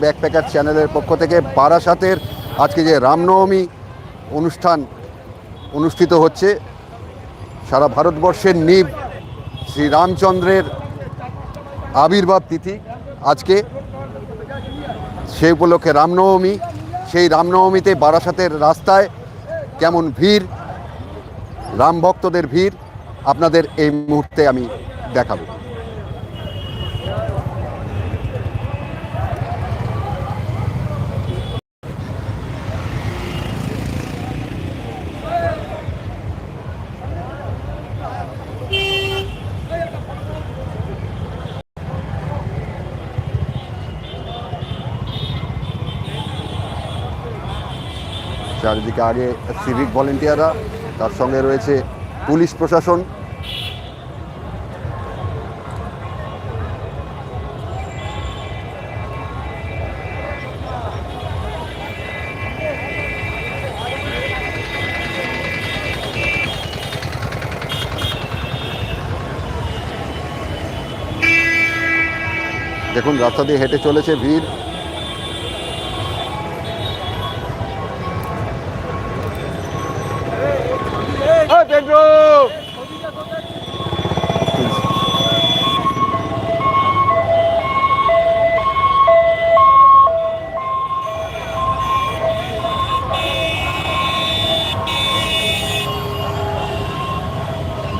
Backpacker চ্যানেলের পক্ষ থেকে বারাসাতের আজকে যে রামনবমী অনুষ্ঠান অনুষ্ঠিত হচ্ছে, সারা ভারতবর্ষের নিব শ্রী রামচন্দ্রের আবির্ভাব তিথি আজকে। সে উপলক্ষে রামনবমী, সেই রামনবমীতে বারাসাতের রাস্তায় কেমন ভিড় রাম ভক্তদের ভিড়, আপনাদের এই মুহূর্তে আমি দেখাবো। চারিদিকে আগে সিভিক ভলেন্টিয়াররা তার সঙ্গে রয়েছে পুলিশ প্রশাসন। দেখুন, রাস্তা দিয়ে হেঁটে চলেছে ভিড়।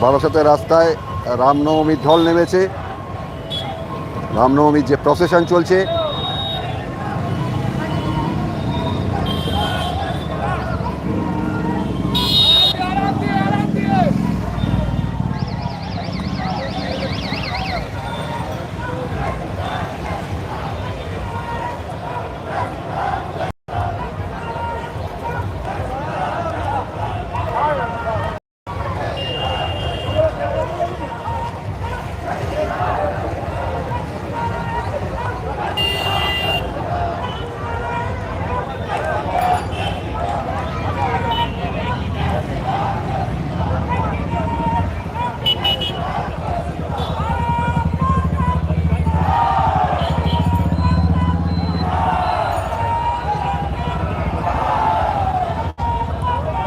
বারাসাতের রাস্তায় রামনবমীর ঢল নেমেছে। রামনবমীর যে প্রসেশন চলছে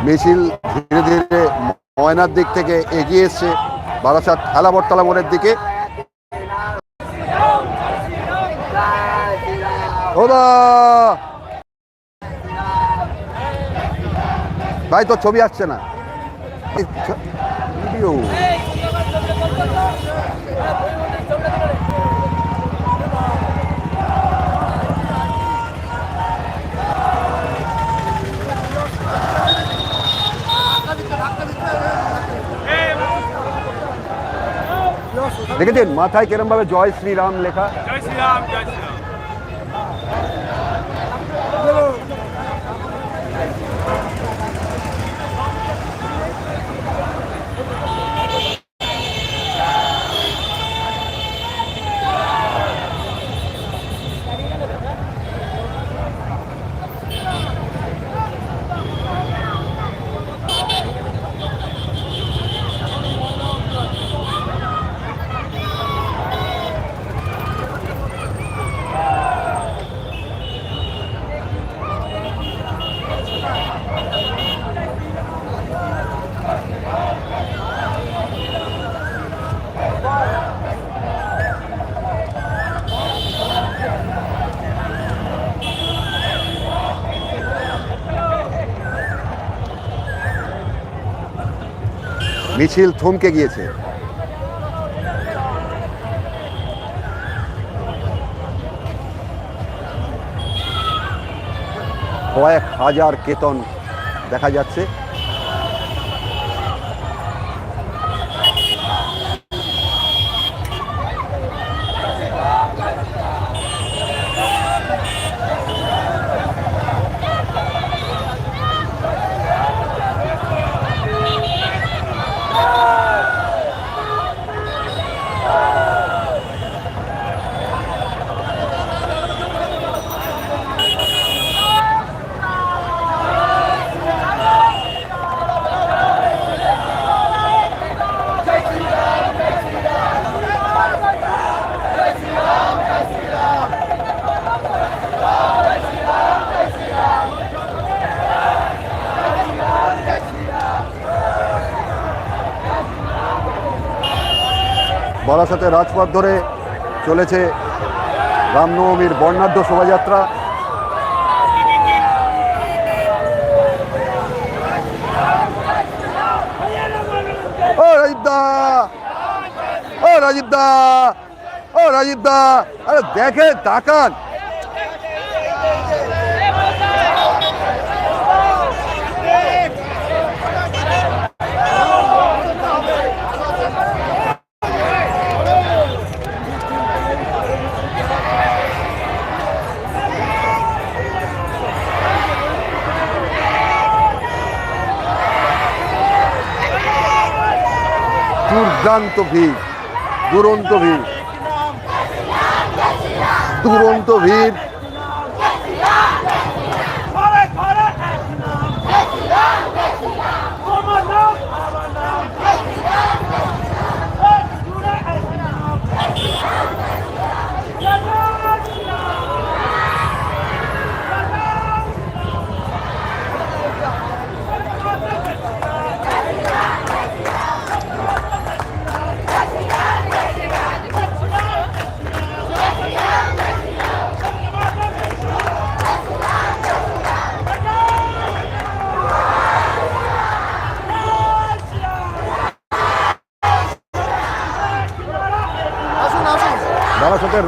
মিছিল ধীরে ধীরে ময়নার দিক থেকে এগিয়ে এসছে বারাসাত খেলাবরতলা মোড়ের দিকে। ভাই তো ছবি আসছে না। দেখেছেন? মাথায় কিরমভাবে জয় শ্রীরাম লেখা? জয় শ্রীরাম জয় শ্রীরাম। মিছিল থমকে গিয়েছে। কয়েক হাজার কেতন দেখা যাচ্ছে। বারাসাতে রাজপথ ধরে চলেছে রামনবমীর বর্ণাঢ্য শোভাযাত্রা। ও রাজীব দা! ও রাজীব দা! ও রাজীব দা! আরে দেখে তাকান। দুর্দান্ত ভিড় দুরন্ত ভিড়। দুরন্ত ভিড়।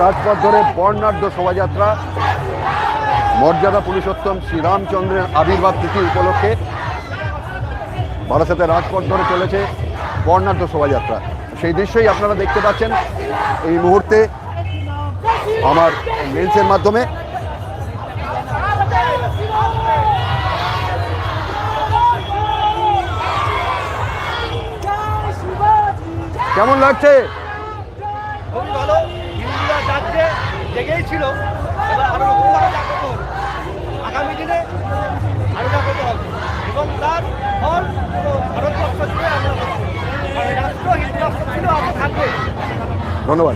রাজপথ ধরে বর্ণাঢ্য শোভাযাত্রা, মর্যাদা পুরুষোত্তম শ্রীরামচন্দ্রের আবির্ভাব তিথি উপলক্ষে বারাসতের রাজপথ ধরে চলেছে বর্ণাঢ্য শোভাযাত্রা। সেই দৃশ্যই আপনারা দেখতে পাচ্ছেন। এই মুহূর্তে আমার লেন্সের মাধ্যমে কেমন লাগছে? খুবই ভালো। যাচ্ছে জেগেই ছিল। এবার আরও রকমভাবে জাগ্রত হবে আগামী দিনে আরও জাগ্রত হবে। এবং তার ফল ভারতবর্ষ জুড়ে আমরা রাষ্ট্র হিন্দু রাষ্ট্র ছিল আমরা থাকবে। ধন্যবাদ।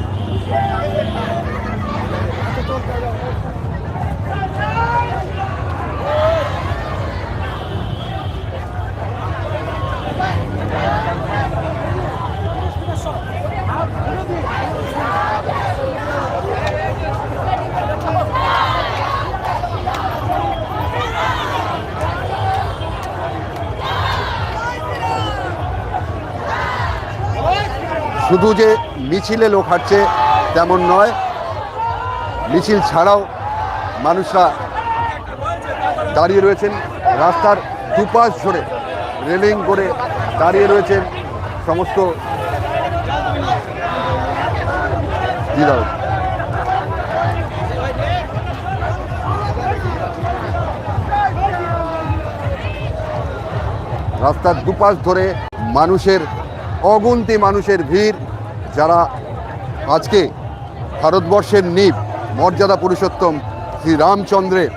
শুধু যে মিছিলে লোক হাঁটছে তেমন নয়, মিছিল ছাড়াও মানুষরা দাঁড়িয়ে রয়েছেন। রাস্তার দুপাশ ধরে রেলিং করে দাঁড়িয়ে রয়েছেন সমস্ত রাস্তার দুপাশ ধরে মানুষের অগুন্তি মানুষের ভিড়, যারা আজকে ভারতবর্ষের নীব মর্যাদা পুরুষোত্তম শ্রী রামচন্দ্রের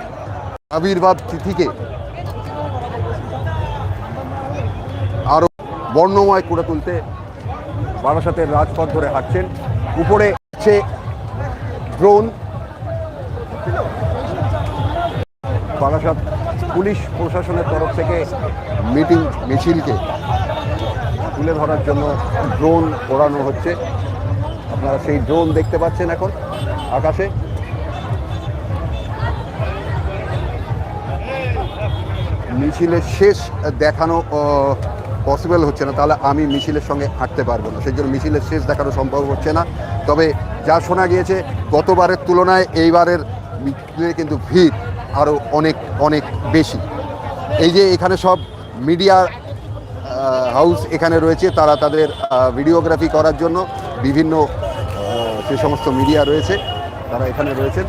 আবির্ভাব তিথিকে আরও বর্ণময় করে তুলতে বারাসাতের রাজপথ ধরে হাঁটছেন। উপরে আছে ড্রোন। বারাসাত পুলিশ প্রশাসনের তরফ থেকে মিটিং, মিছিলকে তুলে ধরার জন্য ড্রোন ওড়ানো হচ্ছে। আপনারা সেই ড্রোন দেখতে পাচ্ছেন এখন আকাশে। মিছিলের শেষ দেখানো পসিবল হচ্ছে না, তাহলে আমি মিছিলের সঙ্গে হাঁটতে পারব না। সেই জন্য মিছিলের শেষ দেখানো সম্ভব হচ্ছে না। তবে যা শোনা গিয়েছে, গতবারের তুলনায় এইবারের মিছিলে কিন্তু ভিড় আরও অনেক অনেক বেশি। এই যে এখানে সব মিডিয়া হাউস এখানে রয়েছে। তারা তাদের ভিডিওগ্রাফি করার জন্য বিভিন্ন সে সমস্ত মিডিয়া রয়েছে, তারা এখানে রয়েছেন।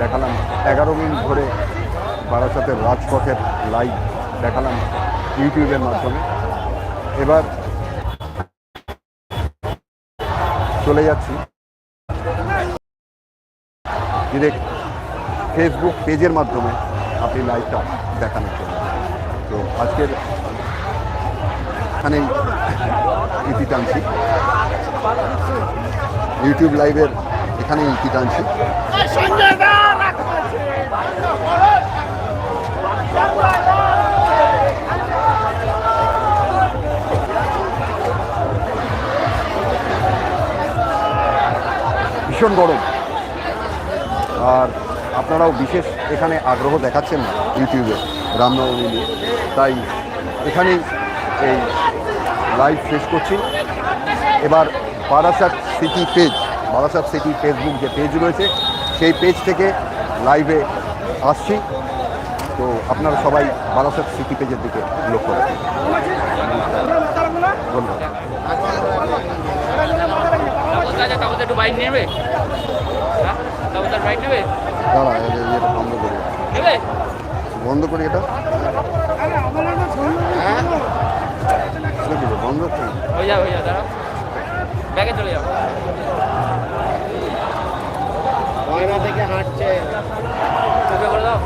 দেখালাম। এগারো মিনিট ধরে বারাসাতের রাজপথের লাইভ দেখালাম ইউটিউবের মাধ্যমে। এবার চলে যাচ্ছি। ডিরেক্ট ফেসবুক পেজের মাধ্যমে আপনি লাইভটা দেখানোর জন্য। তো আজকের এখানেই ইতি টানছি। ইউটিউব লাইভের এখানেই রাখছে ভীষণ গরম। আর আপনারাও বিশেষ এখানে আগ্রহ দেখাচ্ছেন ইউটিউবে, রামনবমী নিয়ে। তাই এখানেই এই লাইভ শেষ করছি। এবার Barasat city page Barasat city Facebook যে পেজ রয়েছে সেই পেজ থেকে লাইভে আসছি। তো আপনারা সবাই বারাসাত সিটি পেজের দিকে লক্ষ্য রাখুন। ধন্যবাদ হ্যাঁ দাঁড়া বন্ধ করি এটা। রে, বন্ধ করি হয়ে যাবে হয়ে যাবে দাঁড়াও। ব্যাগে চলে যাও। থেকে হাঁটছে। করে দাও।